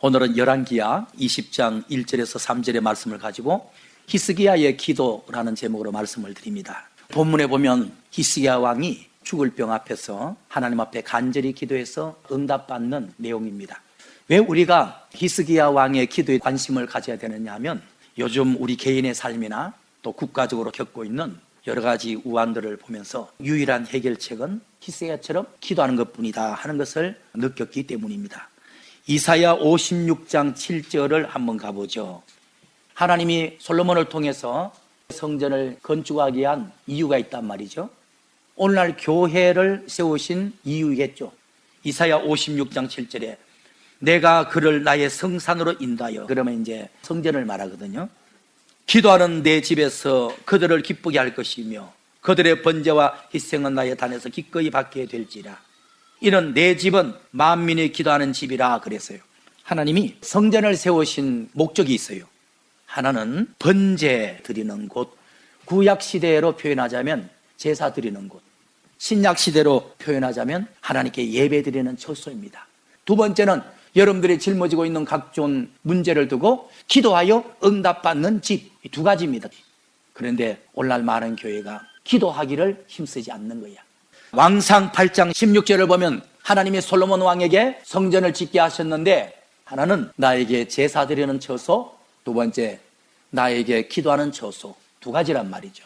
오늘은 열왕기야 20장 1절에서 3절의 말씀을 가지고 히스기야의 기도라는 제목으로 말씀을 드립니다. 본문에 보면 히스기야 왕이 죽을 병 앞에서 하나님 앞에 간절히 기도해서 응답받는 내용입니다. 왜 우리가 히스기야 왕의 기도에 관심을 가져야 되느냐 하면 요즘 우리 개인의 삶이나 또 국가적으로 겪고 있는 여러 가지 우환들을 보면서 유일한 해결책은 히스기야처럼 기도하는 것뿐이다 하는 것을 느꼈기 때문입니다. 이사야 56장 7절을 한번 가보죠. 하나님이 솔로몬을 통해서 성전을 건축하기 위한 이유가 있단 말이죠. 오늘날 교회를 세우신 이유겠죠. 이사야 56장 7절에 내가 그를 나의 성산으로 인도하여 그러면 이제 성전을 말하거든요. 기도하는 내 집에서 그들을 기쁘게 할 것이며 그들의 번제와 희생은 나의 단에서 기꺼이 받게 될지라. 이는 내 집은 만민이 기도하는 집이라 그랬어요. 하나님이 성전을 세우신 목적이 있어요. 하나는 번제 드리는 곳, 구약 시대로 표현하자면 제사 드리는 곳, 신약 시대로 표현하자면 하나님께 예배 드리는 처소입니다. 두 번째는 여러분들이 짊어지고 있는 각종 문제를 두고 기도하여 응답받는 집, 이두 가지입니다. 그런데 오늘날 많은 교회가 기도하기를 힘쓰지 않는 거야. 왕상 8장 16절을 보면 하나님이 솔로몬 왕에게 성전을 짓게 하셨는데 하나는 나에게 제사 드리는 처소, 두 번째 나에게 기도하는 처소 두 가지란 말이죠.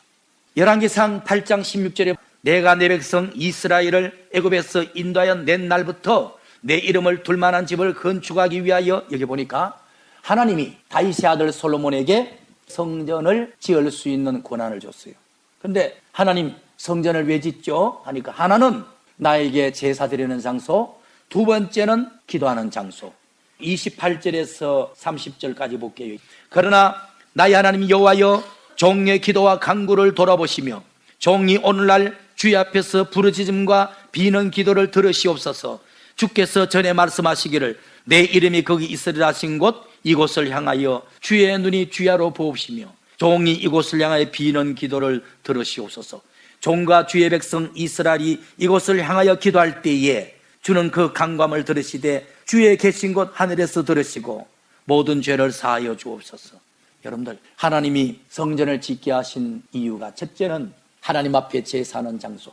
열왕기상 8장 16절에 내가 내 백성 이스라엘을 애굽에서 인도하여 낸 날부터 내 이름을 둘 만한 집을 건축하기 위하여 여기 보니까 하나님이 다윗의 아들 솔로몬에게 성전을 지을 수 있는 권한을 줬어요. 근데 하나님 성전을 왜 짓죠? 하니까 하나는 나에게 제사 드리는 장소, 두 번째는 기도하는 장소. 28절에서 30절까지 볼게요. 그러나 나의 하나님 여호와여 종의 기도와 간구를 돌아보시며 종이 오늘날 주의 앞에서 부르짖음과 비는 기도를 들으시옵소서. 주께서 전에 말씀하시기를 내 이름이 거기 있으리라 하신 곳 이곳을 향하여 주의 눈이 주야로 보옵시며 종이 이곳을 향하여 비는 기도를 들으시옵소서. 종과 주의 백성 이스라엘이 이곳을 향하여 기도할 때에 주는 그 강감을 들으시되 주의 계신 곳 하늘에서 들으시고 모든 죄를 사하여 주옵소서. 여러분들 하나님이 성전을 짓게 하신 이유가 첫째는 하나님 앞에 제사하는 장소,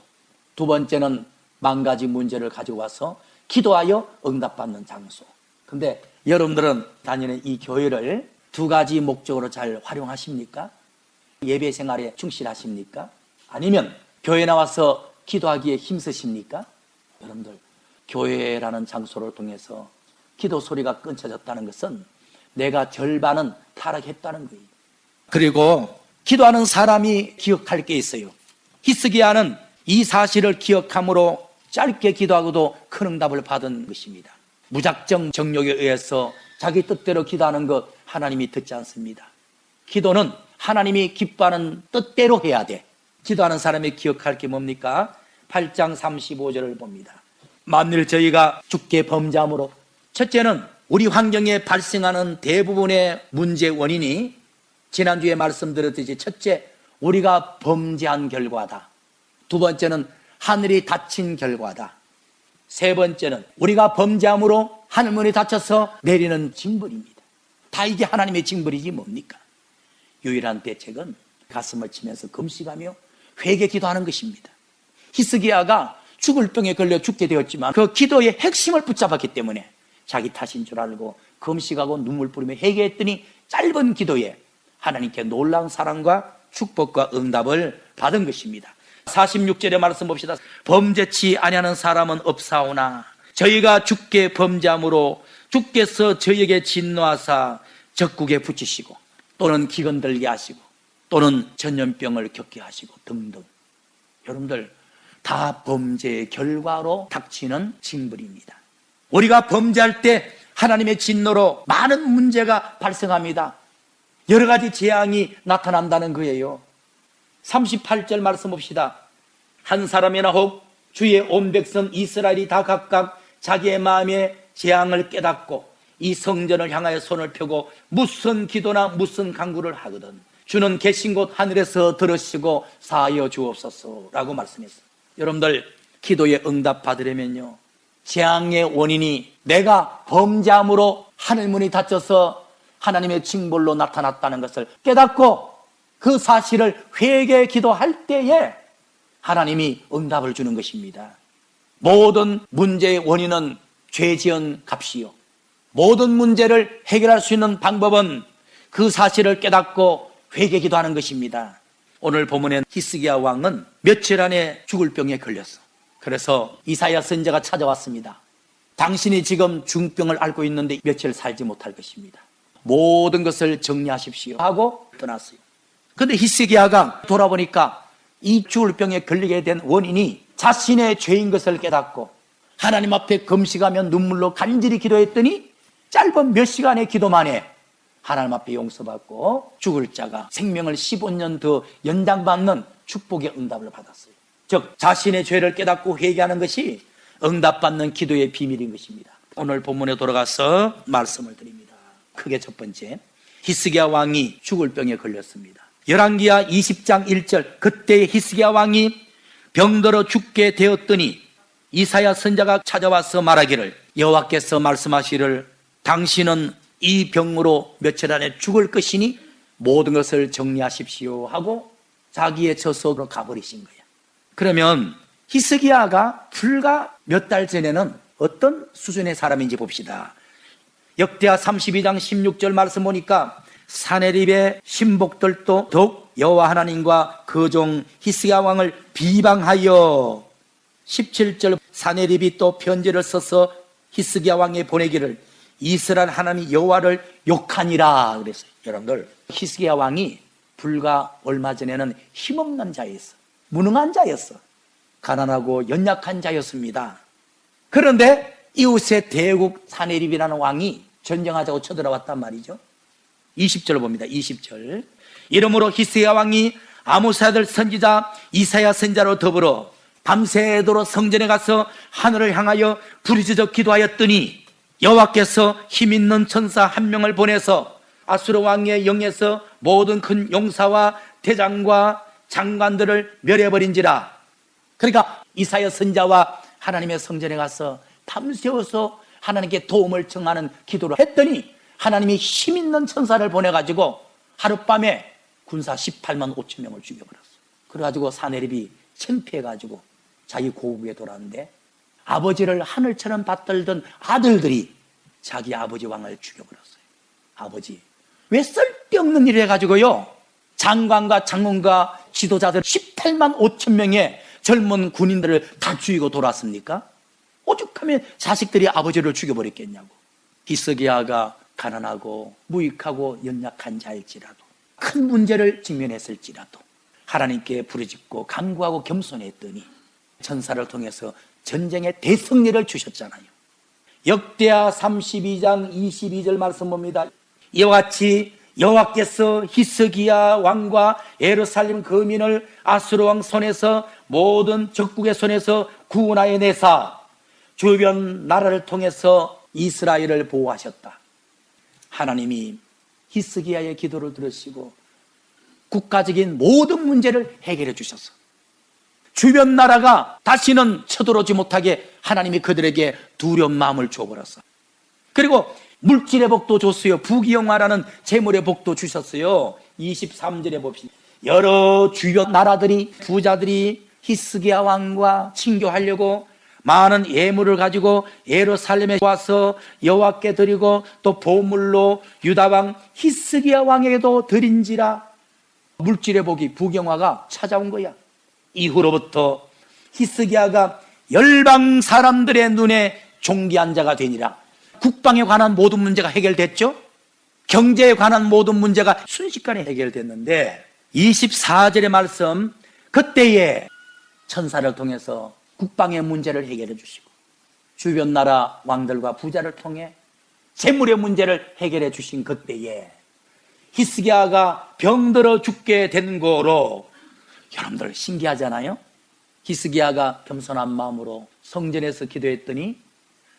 두 번째는 만 가지 문제를 가지고 와서 기도하여 응답받는 장소. 근데 여러분들은 다니는 이 교회를 두 가지 목적으로 잘 활용하십니까? 예배 생활에 충실하십니까? 아니면 교회 나와서 기도하기에 힘쓰십니까? 여러분들, 교회라는 장소를 통해서 기도 소리가 끊쳐졌다는 것은 내가 절반은 타락했다는 거예요. 그리고 기도하는 사람이 기억할 게 있어요. 히스기야는 이 사실을 기억함으로 짧게 기도하고도 큰 응답을 받은 것입니다. 무작정 정욕에 의해서 자기 뜻대로 기도하는 것 하나님이 듣지 않습니다. 기도는 하나님이 기뻐하는 뜻대로 해야 돼. 기도하는 사람이 기억할 게 뭡니까? 8장 35절을 봅니다. 만일 저희가 죽게 범죄함으로 첫째는 우리 환경에 발생하는 대부분의 문제 원인이 지난주에 말씀드렸듯이 첫째 우리가 범죄한 결과다. 두 번째는 하늘이 닫힌 결과다. 세 번째는 우리가 범죄함으로 하늘문이 닫혀서 내리는 징벌입니다. 다 이게 하나님의 징벌이지 뭡니까? 유일한 대책은 가슴을 치면서 금식하며 회개 기도하는 것입니다. 히스기야가 죽을 병에 걸려 죽게 되었지만 그 기도의 핵심을 붙잡았기 때문에 자기 탓인 줄 알고 금식하고 눈물 뿌리며 회개했더니 짧은 기도에 하나님께 놀라운 사랑과 축복과 응답을 받은 것입니다. 46절의 말씀 봅시다. 범죄치 아니하는 사람은 없사오나 저희가 죽게 범죄함으로 주께서 저희에게 진노하사 적국에 붙이시고 또는 기근 들게 하시고 또는 전염병을 겪게 하시고 등등. 여러분들 다 범죄의 결과로 닥치는 징벌입니다. 우리가 범죄할 때 하나님의 진노로 많은 문제가 발생합니다. 여러 가지 재앙이 나타난다는 거예요. 38절 말씀 봅시다. 한 사람이나 혹 주의 온 백성 이스라엘이 다 각각 자기의 마음에 재앙을 깨닫고 이 성전을 향하여 손을 펴고 무슨 기도나 무슨 간구를 하거든 주는 계신 곳 하늘에서 들으시고 사하여 주옵소서라고 말씀했어요. 여러분들 기도에 응답 받으려면요 재앙의 원인이 내가 범죄함으로 하늘문이 닫혀서 하나님의 징벌로 나타났다는 것을 깨닫고 그 사실을 회개 기도할 때에 하나님이 응답을 주는 것입니다. 모든 문제의 원인은 죄 지은 값이요. 모든 문제를 해결할 수 있는 방법은 그 사실을 깨닫고 회개 기도하는 것입니다. 오늘 본문엔 히스기야 왕은 며칠 안에 죽을 병에 걸렸어. 그래서 이사야 선자가 찾아왔습니다. 당신이 지금 중병을 앓고 있는데 며칠 살지 못할 것입니다. 모든 것을 정리하십시오 하고 떠났어요. 근데 히스기야가 돌아보니까 이 죽을 병에 걸리게 된 원인이 자신의 죄인 것을 깨닫고 하나님 앞에 금식하며 눈물로 간절히 기도했더니 짧은 몇 시간의 기도 만에 하나님 앞에 용서받고 죽을 자가 생명을 15년 더 연장받는 축복의 응답을 받았어요. 즉 자신의 죄를 깨닫고 회개하는 것이 응답받는 기도의 비밀인 것입니다. 오늘 본문에 돌아가서 말씀을 드립니다. 크게 첫 번째 히스기야 왕이 죽을 병에 걸렸습니다. 열왕기야 20장 1절 그때 히스기야 왕이 병들어 죽게 되었더니 이사야 선자가 찾아와서 말하기를 여호와께서 말씀하시를 당신은 이 병으로 며칠 안에 죽을 것이니 모든 것을 정리하십시오 하고 자기의 저속으로 가버리신 거야. 그러면 히스기야가 불과 몇 달 전에는 어떤 수준의 사람인지 봅시다. 역대하 32장 16절 말씀 보니까 사내립의 신복들도 더욱 여호와 하나님과 그종 히스기야 왕을 비방하여 17절 사내립이 또 편지를 써서 히스기야 왕에 보내기를 이스라엘 하나님 여호와를 욕하니라 그랬어요. 여러분들 히스기야 왕이 불과 얼마 전에는 힘없는 자였어. 무능한 자였어. 가난하고 연약한 자였습니다. 그런데 이웃의 대국 사내립이라는 왕이 전쟁하자고 쳐들어왔단 말이죠. 20절 봅니다. 20절. 이러므로 히스야 왕이 아모사들 선지자 이사야 선자로 더불어 밤새도록 성전에 가서 하늘을 향하여 부르짖어 기도하였더니 여호와께서 힘 있는 천사 한 명을 보내서 아수르 왕의 영에서 모든 큰 용사와 대장과 장관들을 멸해버린지라. 그러니까 이사야 선자와 하나님의 성전에 가서 밤새워서 하나님께 도움을 청하는 기도를 했더니 하나님이 힘 있는 천사를 보내가지고 하룻밤에 군사 18만 5천 명을 죽여버렸어. 그래가지고 사내립이 창피해가지고 자기 고국에 돌아왔는데 아버지를 하늘처럼 받들던 아들들이 자기 아버지 왕을 죽여버렸어요. 아버지. 왜 쓸데없는 일을 해가지고요. 장관과 장군과 지도자들 18만 5천 명의 젊은 군인들을 다 죽이고 돌았습니까? 오죽하면 자식들이 아버지를 죽여버렸겠냐고. 히스기야가 가난하고 무익하고 연약한 자일지라도 큰 문제를 직면했을지라도 하나님께 부르짖고 간구하고 겸손했더니 천사를 통해서 전쟁의 대승리를 주셨잖아요. 역대하 32장 22절 말씀 봅니다. 이와 같이 여호와께서 히스기야 왕과 예루살렘 거민을 아수르 왕 손에서 모든 적국의 손에서 구원하여 내사 주변 나라를 통해서 이스라엘을 보호하셨다. 하나님이 히스기야의 기도를 들으시고 국가적인 모든 문제를 해결해 주셨어. 주변 나라가 다시는 쳐들어오지 못하게 하나님이 그들에게 두려운 마음을 줘버렸어. 그리고 물질의 복도 줬어요. 부귀영화라는 재물의 복도 주셨어요. 23절에 봅시다. 여러 주변 나라들이 부자들이 히스기야 왕과 친교하려고 많은 예물을 가지고 예루살렘에 와서 여호와께 드리고 또 보물로 유다 왕 히스기야 왕에게도 드린지라 물질의 복이 부경화가 찾아온 거야. 이후로부터 히스기야가 열방 사람들의 눈에 종기한 자가 되니라. 국방에 관한 모든 문제가 해결됐죠? 경제에 관한 모든 문제가 순식간에 해결됐는데 24절의 말씀 그때에 천사를 통해서 국방의 문제를 해결해 주시고 주변 나라 왕들과 부자를 통해 재물의 문제를 해결해 주신 그때에 히스기야가 병들어 죽게 된 거로 여러분들 신기하잖아요. 히스기야가 겸손한 마음으로 성전에서 기도했더니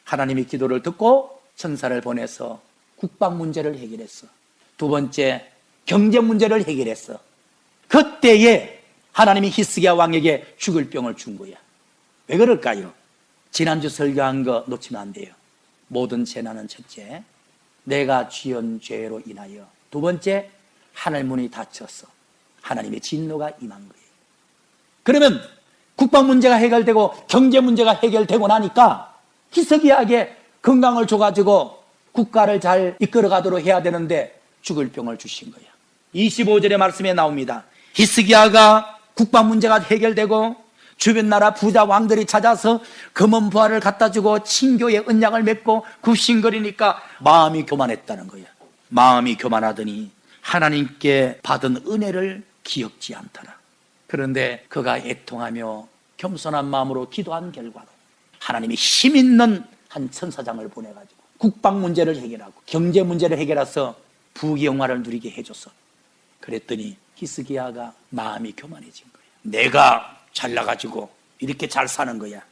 하나님이 기도를 듣고 천사를 보내서 국방 문제를 해결했어. 두 번째 경제 문제를 해결했어. 그때에 하나님이 히스기야 왕에게 죽을 병을 준 거야. 왜 그럴까요? 지난주 설교한 거 놓치면 안 돼요. 모든 재난은 첫째, 내가 지은 죄로 인하여. 두 번째, 하늘 문이 닫혔어. 하나님의 진노가 임한 거예요. 그러면 국방 문제가 해결되고 경제 문제가 해결되고 나니까 희석이하게 건강을 줘가지고 국가를 잘 이끌어가도록 해야 되는데 죽을 병을 주신 거야. 25절의 말씀에 나옵니다. 히스기야가 국방 문제가 해결되고 주변 나라 부자 왕들이 찾아서 금은 부하를 갖다 주고 친교의 언약을 맺고 굽신거리니까 마음이 교만했다는 거야. 마음이 교만하더니 하나님께 받은 은혜를 기억지 않더라. 그런데 그가 애통하며 겸손한 마음으로 기도한 결과로 하나님이 힘 있는 한 천사장을 보내가지고 국방 문제를 해결하고 경제 문제를 해결해서 부귀영화를 누리게 해줬어. 그랬더니 히스기야가 마음이 교만해진 거야. 내가 잘나가지고 이렇게 잘 사는 거야.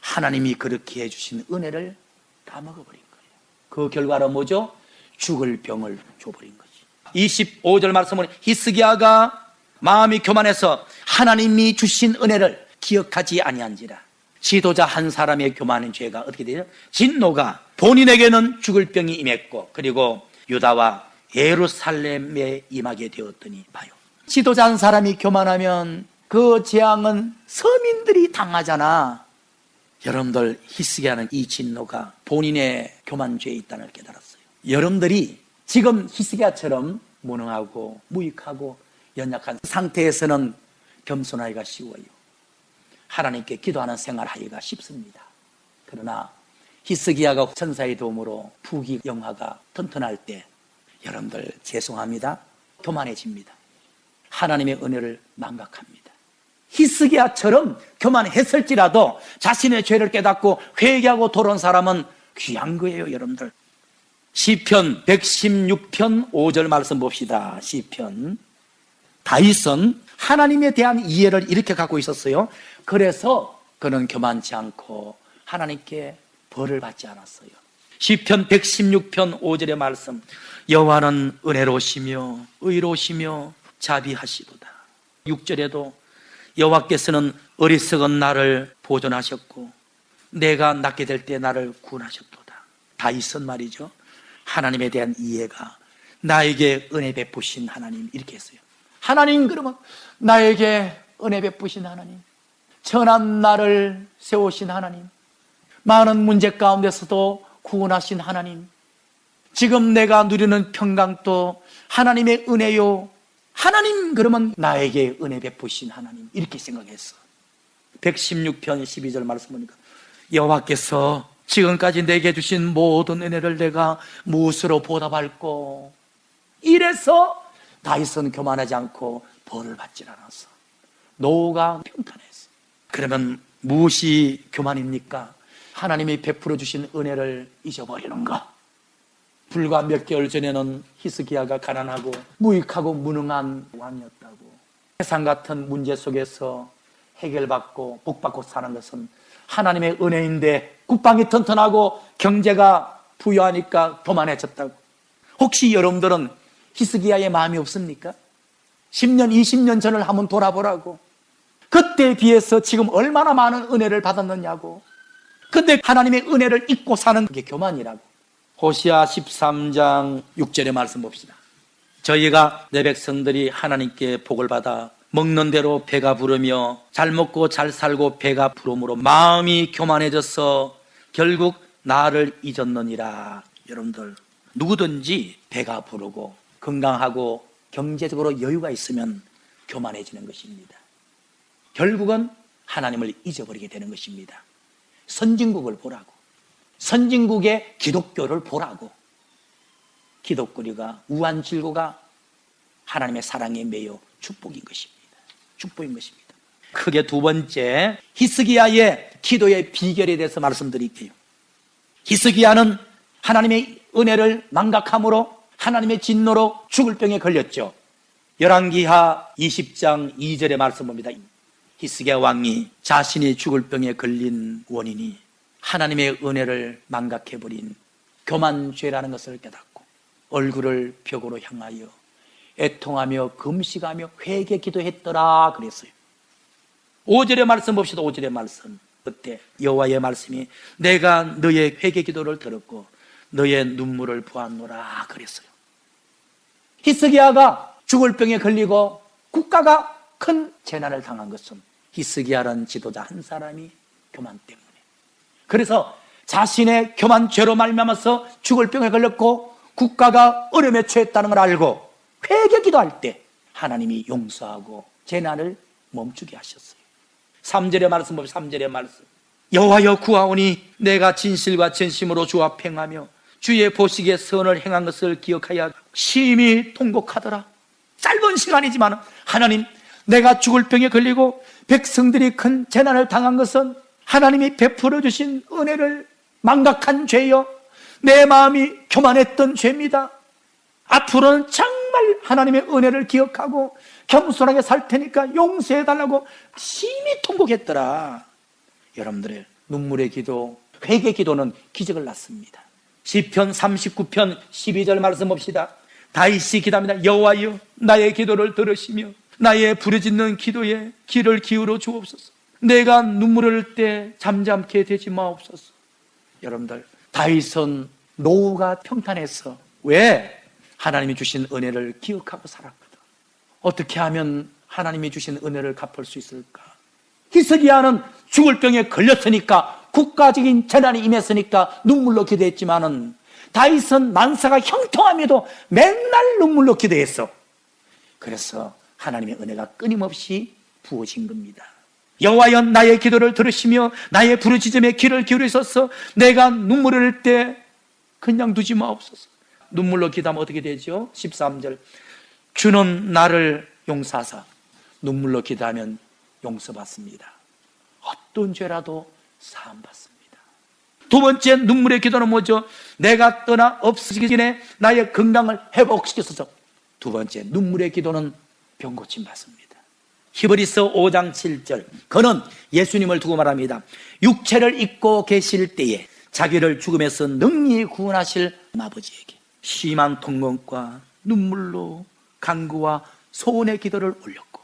하나님이 그렇게 해주신 은혜를 까먹어버린 거예요. 그 결과로 뭐죠? 죽을 병을 줘버린 거지. 25절 말씀은 히스기야가 마음이 교만해서 하나님이 주신 은혜를 기억하지 아니한지라. 지도자 한 사람의 교만한 죄가 어떻게 되죠? 진노가 본인에게는 죽을 병이 임했고 그리고 유다와 예루살렘에 임하게 되었더니 봐요. 지도자 한 사람이 교만하면 그 재앙은 서민들이 당하잖아. 여러분들 히스기야는 이 진노가 본인의 교만죄에 있다는 걸 깨달았어요. 여러분들이 지금 히스기야처럼 무능하고 무익하고 연약한 상태에서는 겸손하기가 쉬워요. 하나님께 기도하는 생활하기가 쉽습니다. 그러나 히스기야가 천사의 도움으로 부귀 영화가 튼튼할 때 여러분들 죄송합니다. 교만해집니다. 하나님의 은혜를 망각합니다. 히스기야처럼 교만했을지라도 자신의 죄를 깨닫고 회개하고 돌아온 사람은 귀한 거예요, 여러분들. 시편 116편 5절 말씀 봅시다. 시편 다윗은 하나님에 대한 이해를 이렇게 갖고 있었어요. 그래서 그는 교만치 않고 하나님께 벌을 받지 않았어요. 시편 116편 5절의 말씀 여호와는 은혜로우시며 의로우시며 자비하시도다. 6절에도 여호와께서는 어리석은 나를 보존하셨고 내가 낫게 될 때 나를 구원하셨도다. 다윗은 말이죠. 하나님에 대한 이해가 나에게 은혜 베푸신 하나님 이렇게 했어요. 하나님 그러면 나에게 은혜 베푸신 하나님 천한 나를 세우신 하나님 많은 문제 가운데서도 구원하신 하나님 지금 내가 누리는 평강도 하나님의 은혜요. 하나님 그러면 나에게 은혜 베푸신 하나님 이렇게 생각했어. 116편 12절 말씀 보니까 여호와께서 지금까지 내게 주신 모든 은혜를 내가 무엇으로 보답할꼬? 이래서 다윗은 교만하지 않고 벌을 받질 않았어 노가 평탄했어 그러면 무엇이 교만입니까? 하나님이 베풀어 주신 은혜를 잊어버리는가? 불과 몇 개월 전에는 히스기야가 가난하고 무익하고 무능한 왕이었다고. 세상 같은 문제 속에서 해결받고 복받고 사는 것은 하나님의 은혜인데 국방이 튼튼하고 경제가 부유하니까 도만해졌다고. 혹시 여러분들은 히스기야의 마음이 없습니까? 10년, 20년 전을 한번 돌아보라고. 그때에 비해서 지금 얼마나 많은 은혜를 받았느냐고. 근데 하나님의 은혜를 잊고 사는 게 교만이라고. 호시아 13장 6절의 말씀 봅시다. 저희가 내 백성들이 하나님께 복을 받아 먹는 대로 배가 부르며 잘 먹고 잘 살고 배가 부름으로 마음이 교만해져서 결국 나를 잊었느니라. 여러분들 누구든지 배가 부르고 건강하고 경제적으로 여유가 있으면 교만해지는 것입니다. 결국은 하나님을 잊어버리게 되는 것입니다. 선진국을 보라고. 선진국의 기독교를 보라고. 기독교가 우한 질고가 하나님의 사랑에 매여 축복인 것입니다. 축복인 것입니다. 크게 두 번째 히스기야의 기도의 비결에 대해서 말씀드릴게요. 히스기야는 하나님의 은혜를 망각함으로 하나님의 진노로 죽을 병에 걸렸죠. 열왕기하 20장 2절의 말씀 봅니다. 히스기야 왕이 자신이 죽을 병에 걸린 원인이 하나님의 은혜를 망각해 버린 교만 죄라는 것을 깨닫고 얼굴을 벽으로 향하여 애통하며 금식하며 회개 기도했더라 그랬어요. 5절의 말씀 봅시다. 5절의 말씀. 그때 여호와의 말씀이 내가 너의 회개 기도를 들었고 너의 눈물을 보았노라 그랬어요. 히스기야가 죽을 병에 걸리고 국가가 큰 재난을 당한 것은 히스기야라는 지도자 한 사람이 교만 때문에. 그래서 자신의 교만 죄로 말미암아서 죽을 병에 걸렸고 국가가 어려움에 처했다는 걸 알고 회개 기도할 때 하나님이 용서하고 재난을 멈추게 하셨어요. 3절의 말씀 보면 3절의 말씀. 여호와여 구하오니 내가 진실과 전심으로 주앞 행하며 주의 보시기에 선을 행한 것을 기억하여 심히 통곡하더라. 짧은 시간이지만 하나님 내가 죽을 병에 걸리고 백성들이 큰 재난을 당한 것은 하나님이 베풀어 주신 은혜를 망각한 죄요. 내 마음이 교만했던 죄입니다. 앞으로는 정말 하나님의 은혜를 기억하고 겸손하게 살 테니까 용서해 달라고 심히 통곡했더라. 여러분들의 눈물의 기도, 회개 기도는 기적을 낳습니다. 시편 39편 12절 말씀 봅시다. 다윗이 기도합니다. 여호와여 나의 기도를 들으시며 나의 부르짖는 기도에 귀를 기울여 주옵소서. 내가 눈물을 때 잠잠케 되지 마옵소서. 여러분들 다윗은 노후가 평탄했어. 왜? 하나님이 주신 은혜를 기억하고 살았거든. 어떻게 하면 하나님이 주신 은혜를 갚을 수 있을까? 히스기야는 죽을 병에 걸렸으니까 국가적인 재난이 임했으니까 눈물로 기도했지만은 다윗은 만사가 형통함에도 맨날 눈물로 기도했어. 그래서 하나님의 은혜가 끊임없이 부어진 겁니다. 여호와여 나의 기도를 들으시며 나의 부르짖음에 귀를 기울이소서 내가 눈물을 흘릴 때 그냥 두지 마옵소서. 눈물로 기도하면 어떻게 되죠? 13절. 주는 나를 용서하사 눈물로 기도하면 용서받습니다. 어떤 죄라도 사함 받습니다. 두 번째 눈물의 기도는 뭐죠? 내가 떠나 없어지기 전에 나의 건강을 회복시켜서 두 번째 눈물의 기도는 병 고침 받습니다. 히브리서 5장 7절. 그는 예수님을 두고 말합니다. 육체를 입고 계실 때에 자기를 죽음에서 능히 구원하실 아버지에게 심한 통곡과 눈물로 간구와 소원의 기도를 올렸고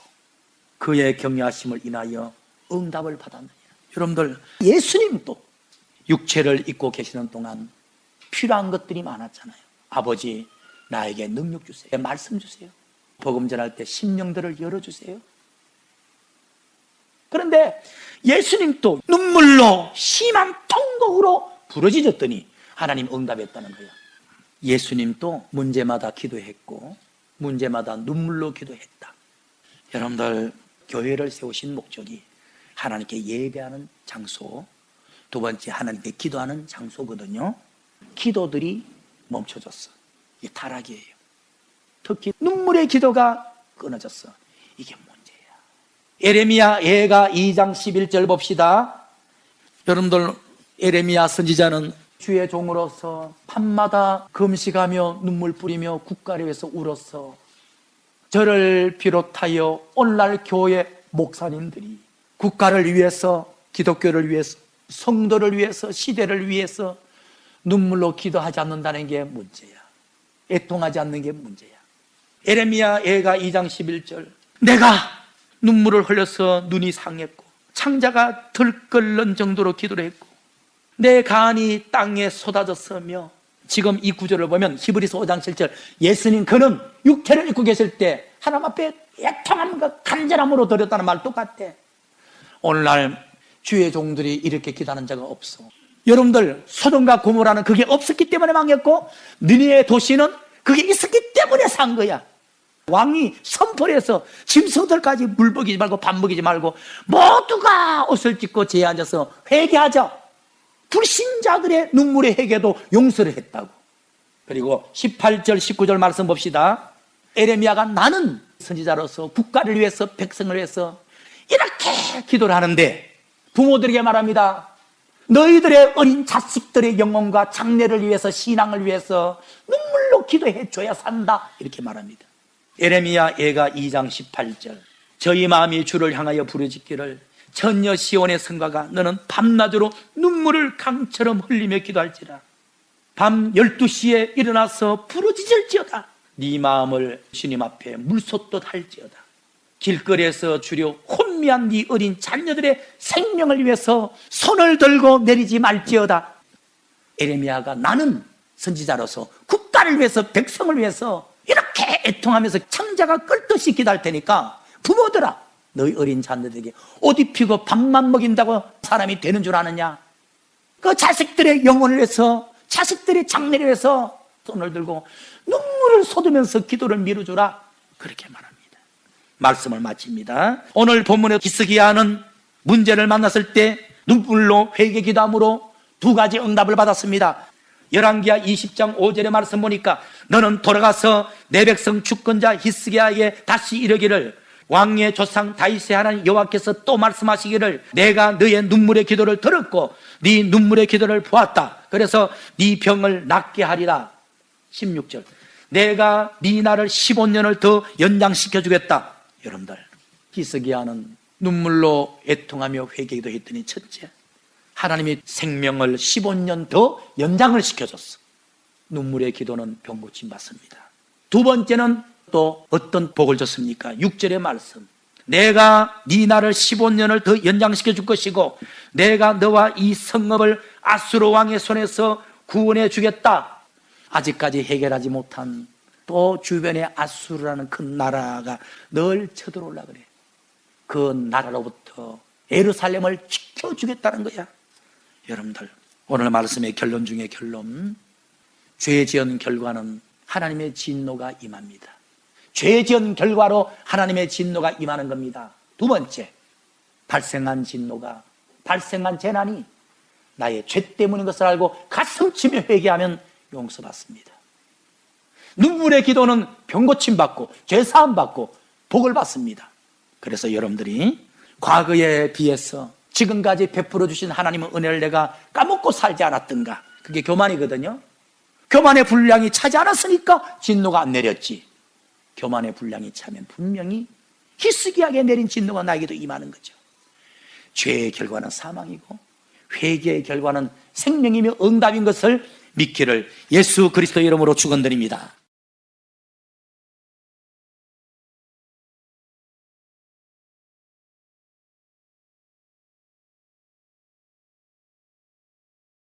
그의 격려하심을 인하여 응답을 받았느냐. 여러분들 예수님도 육체를 입고 계시는 동안 필요한 것들이 많았잖아요. 아버지 나에게 능력 주세요. 말씀 주세요. 복음 전할 때 심령들을 열어주세요. 그런데 예수님도 눈물로 심한 통곡으로 부러지셨더니 하나님 응답했다는 거예요. 예수님도 문제마다 기도했고 문제마다 눈물로 기도했다. 여러분들 교회를 세우신 목적이 하나님께 예배하는 장소, 두 번째 하나님께 기도하는 장소거든요. 기도들이 멈춰졌어. 이게 타락이에요. 특히 눈물의 기도가 끊어졌어. 이게 문제야. 에레미야 예가 2장 11절 봅시다. 여러분들 에레미야 선지자는 주의 종으로서 밤마다 금식하며 눈물 뿌리며 국가를 위해서 울었어. 저를 비롯하여 오늘날 교회 목사님들이 국가를 위해서 기독교를 위해서 성도를 위해서 시대를 위해서 눈물로 기도하지 않는다는 게 문제야. 애통하지 않는 게 문제야. 에레미야 애가 2장 11절 내가 눈물을 흘려서 눈이 상했고 창자가 들끓는 정도로 기도를 했고 내 간이 땅에 쏟아졌으며 지금 이 구절을 보면 히브리서 5장 7절 예수님 그는 육체를 입고 계실 때 하나님 앞에 애통함과 간절함으로 드렸다는 말 똑같아 오늘날 주의 종들이 이렇게 기도하는 자가 없어 여러분들 소돔과 고모라는 그게 없었기 때문에 망했고 느니의 도시는 그게 있었기 때문에 산 거야 왕이 선포를 해서 짐승들까지 물 먹이지 말고 밥 먹이지 말고 모두가 옷을 찢고 제에 앉아서 회개하자 불신자들의 눈물의 회개도 용서를 했다고. 그리고 18절, 19절 말씀 봅시다. 에레미야가 나는 선지자로서 국가를 위해서 백성을 위해서 기도를 하는데 부모들에게 말합니다. 너희들의 어린 자식들의 영혼과 장래를 위해서 신앙을 위해서 눈물로 기도해 줘야 산다. 이렇게 말합니다. 에레미야 예가 2장 18절. 저희 마음이 주를 향하여 부르짖기를 전여 시온의 성가가 너는 밤낮으로 눈물을 강처럼 흘리며 기도할지라 밤 12시에 일어나서 부르짖을지어다 네 마음을 주님 앞에 물솟듯 할지어다 길거리에서 주려 혼미한 네 어린 자녀들의 생명을 위해서 손을 들고 내리지 말지어다. 에레미야가 나는 선지자로서 국가를 위해서 백성을 위해서 이렇게 애통하면서 창자가 끌듯이 기다릴 테니까 부모들아 너희 어린 자녀들에게 옷 입히고 밥만 먹인다고 사람이 되는 줄 아느냐? 그 자식들의 영혼을 위해서 자식들의 장래를 위해서 손을 들고 눈물을 쏟으면서 기도를 미루주라. 그렇게 말합니다 말씀을 마칩니다 오늘 본문의 기스기야는 문제를 만났을 때 눈물로 회개 기도함으로 두 가지 응답을 받았습니다 열왕기야 20장 5절의 말씀 보니까 너는 돌아가서 내 백성 주권자 히스기야에게 다시 이르기를 왕의 조상 다윗의 하나님 여호와께서 또 말씀하시기를 내가 너의 눈물의 기도를 들었고 네 눈물의 기도를 보았다. 그래서 네 병을 낫게 하리라. 16절. 내가 네 날을 15년을 더 연장시켜 주겠다. 여러분들 히스기야는 눈물로 애통하며 회개기도 했더니 첫째 하나님이 생명을 15년 더 연장을 시켜줬어. 눈물의 기도는 병고침 받습니다. 두 번째는 또 어떤 복을 줬습니까? 6절의 말씀. 내가 네 날을 15년을 더 연장시켜 줄 것이고 내가 너와 이 성읍을 아수르 왕의 손에서 구원해 주겠다. 아직까지 해결하지 못한 또 주변에 아수르라는 큰 나라가 늘 쳐들어올라 그래. 그 나라로부터 예루살렘을 지켜주겠다는 거야. 여러분들 오늘 말씀의 결론 중에 결론 죄 지은 결과는 하나님의 진노가 임합니다. 죄 지은 결과로 하나님의 진노가 임하는 겁니다. 두 번째 발생한 진노가 발생한 재난이 나의 죄 때문인 것을 알고 가슴 치며 회개하면 용서받습니다. 눈물의 기도는 병 고침 받고 죄 사함 받고 복을 받습니다. 그래서 여러분들이 과거에 비해서 지금까지 베풀어 주신 하나님의 은혜를 내가 까먹고 살지 않았던가? 그게 교만이거든요. 교만의 분량이 차지 않았으니까 진노가 안 내렸지. 교만의 분량이 차면 분명히 희스기하게 내린 진노가 나에게도 임하는 거죠. 죄의 결과는 사망이고 회개의 결과는 생명이며 응답인 것을 믿기를 예수 그리스도 이름으로 축원드립니다.